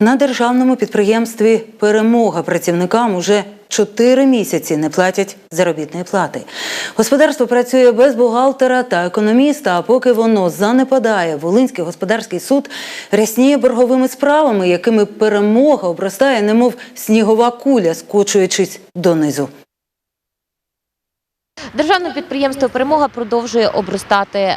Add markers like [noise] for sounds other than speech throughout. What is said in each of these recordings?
На державному підприємстві Перемога працівникам уже чотири місяці не платять заробітної плати. Господарство працює без бухгалтера та економіста. А поки воно занепадає, Волинський господарський суд рясніє борговими справами, якими перемога обростає, немов снігова куля, скочуючись донизу. Державне підприємство Перемога продовжує обростати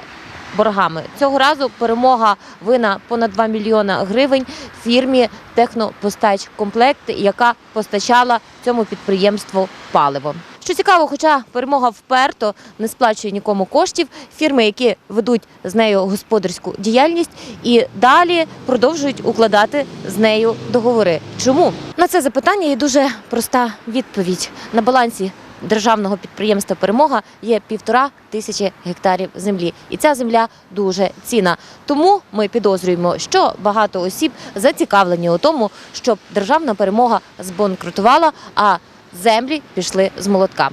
боргами. Цього разу перемога вина понад 2 мільйона гривень фірмі Технопостач Комплект, яка постачала цьому підприємству паливо. Що цікаво, хоча перемога вперто не сплачує нікому коштів, фірми, які ведуть з нею господарську діяльність, і далі продовжують укладати з нею договори. Чому на це запитання є дуже проста відповідь на балансі державного підприємства Перемога є півтора тисячі гектарів землі, і ця земля дуже цінна. Тому ми підозрюємо, що багато осіб зацікавлені у тому, щоб державна перемога збанкрутувала, а землі пішли з молотка.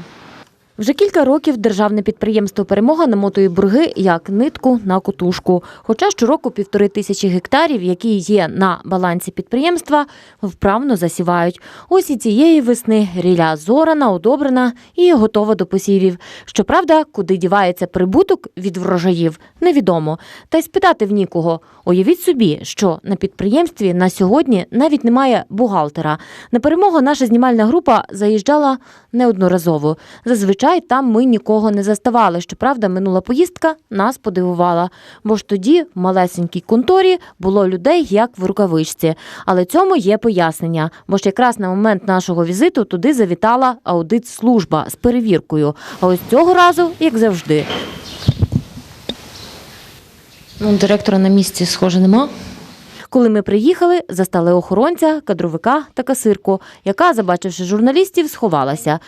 Вже кілька років державне підприємство Перемога намотує борги як нитку на котушку. Хоча щороку півтори тисячі гектарів, які є на балансі підприємства, вправно засівають. Ось і цієї весни ріля зорана, одобрена і готова до посівів. Щоправда, куди дівається прибуток від врожаїв, невідомо. Та й спитати в нікого. Уявіть собі, що на підприємстві на сьогодні навіть немає бухгалтера. На перемогу наша знімальна група заїжджала неодноразово. Зазвичай там ми нікого не заставали. Щоправда, минула поїздка нас подивувала, бо ж тоді в малесенькій конторі було людей як в рукавичці. Але цьому є пояснення, бо ж якраз на момент нашого візиту туди завітала аудит-служба з перевіркою. А ось цього разу, як завжди. Ну, директора на місці, схоже, нема. Коли ми приїхали, застали охоронця, кадровика та касирку, яка, забачивши журналістів, сховалася.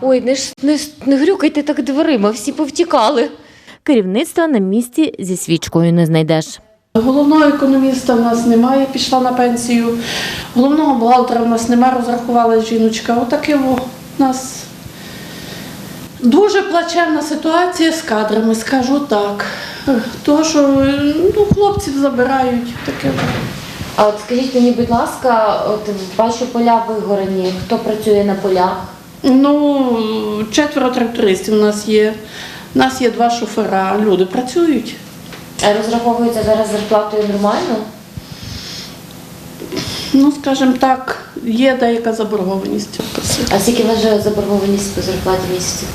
Ой, не ж не, не грюкайте так дверима, всі повтікали. Керівництва на місці зі свічкою не знайдеш. Головного економіста в нас немає, пішла на пенсію. Головного бухгалтера в нас немає, розрахувала жіночка. Отаке у нас дуже плачевна ситуація з кадрами, скажу так. Того, що ну, хлопців забирають, таке. А от скажіть мені, будь ласка, от ваші поля вигорені, хто працює на полях? Ну, четверо трактористів у нас є. У нас є два шофера. Люди працюють. А Розраховується зараз зарплатою нормально? Ну, скажімо так, є деяка заборгованість. А скільки у вас же заборгованість по зарплаті місяців?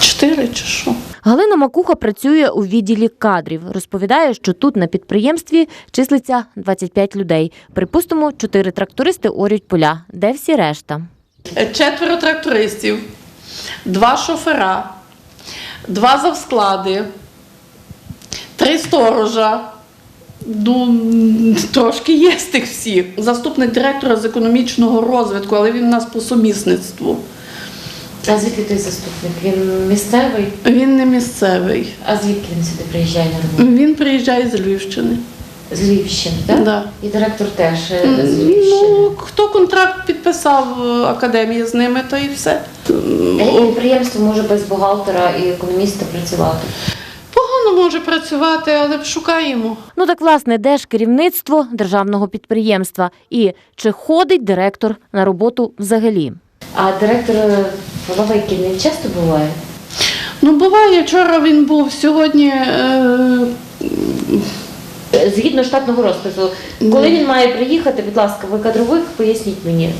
Чотири чи що? Галина Макуха працює у відділі кадрів. Розповідає, що тут на підприємстві числиться 25 людей. Припустимо, чотири трактористи орють поля. Де всі решта? Четверо трактористів, два шофера, два завсклади, три сторожа. Ну, трошки є з тих всіх. Заступник директора з економічного розвитку, але він у нас по сумісництву. А звідки той заступник? Він місцевий? Він не місцевий. А звідки він сюди приїжджає на роботу? Він приїжджає з Львівщини. З Львівщини, Да. І директор теж з Ну, хто контракт підписав е, академії з ними, то і все. підприємство може без бухгалтера і економіста працювати? Погано може працювати, але шукаємо. Ну так власне, де ж керівництво державного підприємства і чи ходить директор на роботу взагалі? А директор Половейкін не часто буває? Ну, буває, вчора він був, сьогодні. Е, Згідно штатного розпису, коли він має приїхати, будь ласка, ви кадровик, поясніть мені.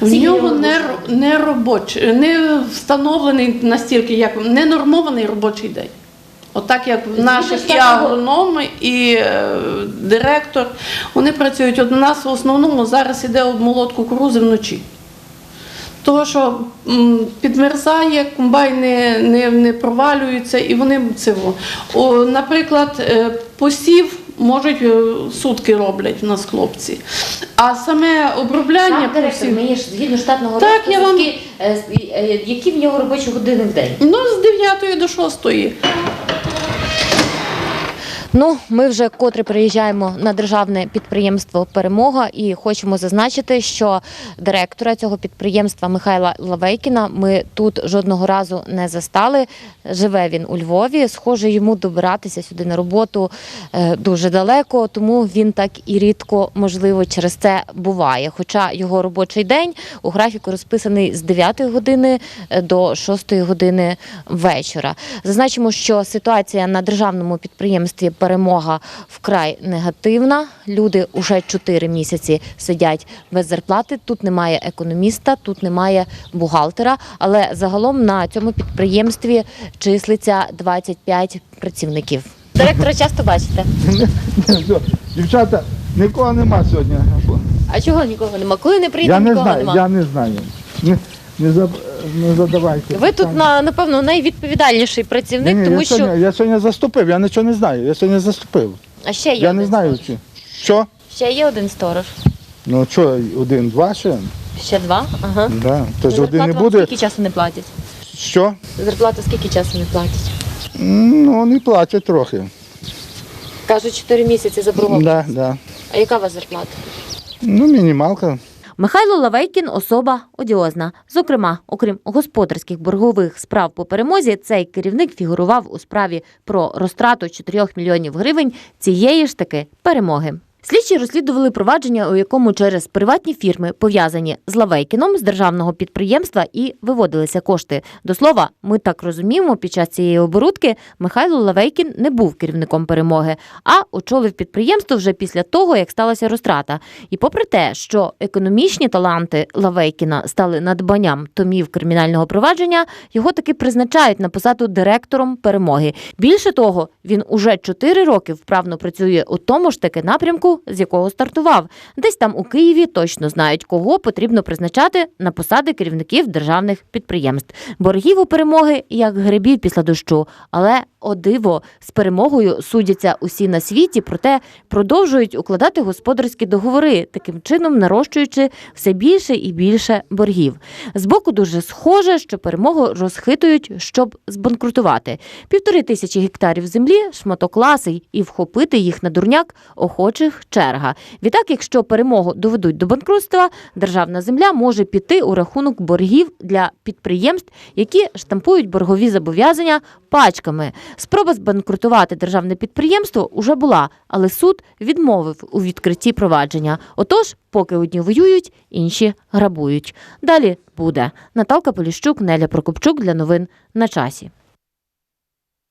в нього не, не робочий, не встановлений настільки, як не нормований робочий день. Отак як в наших і агрономи, і е, директор, вони працюють. От у нас в основному зараз іде обмолот кукурузи вночі. Того, що підмерзає, комбайни не, не провалюються і вони цього. Наприклад, е, посів можуть е, сутки роблять в нас хлопці. А саме обробляння Сам директор, мені ж згідно штатного Так, я вам- е, які в нього робочі години в день? Ну, з 9 до 6. Ну, ми вже котре приїжджаємо на державне підприємство Перемога і хочемо зазначити, що директора цього підприємства Михайла Лавейкіна ми тут жодного разу не застали. Живе він у Львові. Схоже, йому добиратися сюди на роботу е, дуже далеко, тому він так і рідко, можливо, через це буває. Хоча його робочий день у графіку розписаний з 9 години е, до 6 години вечора. Зазначимо, що ситуація на державному підприємстві Перемога вкрай негативна. Люди уже 4 місяці сидять без зарплати. Тут немає економіста, тут немає бухгалтера. Але загалом на цьому підприємстві числиться 25 працівників. Директора часто бачите. [laughs] Дівчата, нікого нема сьогодні. А чого нікого нема? Коли не прийде, Я не нікого знаю, нема. я не знаю. Не, не, за, не задавайте. Ви тут на напевно найвідповідальніший працівник, Ні, ні, тому я, що сьогодні, я сьогодні заступив, я нічого не знаю. Я сьогодні заступив. а ще є я не один знаю, сторож. чи. Що? Ще є один сторож. Ну що, один, два ще? Ще два. Ага. Да. Тож один не вам буде. Скільки часу не платять? Що? Зарплату скільки часу не платять? М, Ну, не платять трохи. Кажуть, 4 місяці заборгованість. Да, да. А яка у вас зарплата? Ну, мінімалка. Михайло Лавейкін особа одіозна. Зокрема, окрім господарських боргових справ по перемозі, цей керівник фігурував у справі про розтрату 4 мільйонів гривень цієї ж таки перемоги. Слідчі розслідували провадження, у якому через приватні фірми, пов'язані з Лавейкіном з державного підприємства, і виводилися кошти. До слова, ми так розуміємо, під час цієї оборудки Михайло Лавейкін не був керівником перемоги, а очолив підприємство вже після того, як сталася розтрата. І попри те, що економічні таланти Лавейкіна стали надбанням томів кримінального провадження, його таки призначають на посаду директором перемоги. Більше того, він уже 4 роки вправно працює у тому ж таки напрямку, з якого стартував. Десь там у Києві точно знають, кого потрібно призначати на посади керівників державних підприємств. Боргів у перемоги як грибів після дощу, але о диво з перемогою судяться усі на світі, проте продовжують укладати господарські договори, таким чином нарощуючи все більше і більше боргів. Збоку дуже схоже, що перемогу розхитують, щоб збанкрутувати. Півтори тисячі гектарів землі, шматок ласий, і вхопити їх на дурняк охочих черга. Відтак, якщо перемогу доведуть до банкрутства, державна земля може піти у рахунок боргів для підприємств, які штампують боргові зобов'язання пачками. Спроба збанкрутувати державне підприємство уже була, але суд відмовив у відкритті провадження. Отож, поки одні воюють, інші грабують. Далі буде Наталка Поліщук, Неля Прокопчук для новин на часі.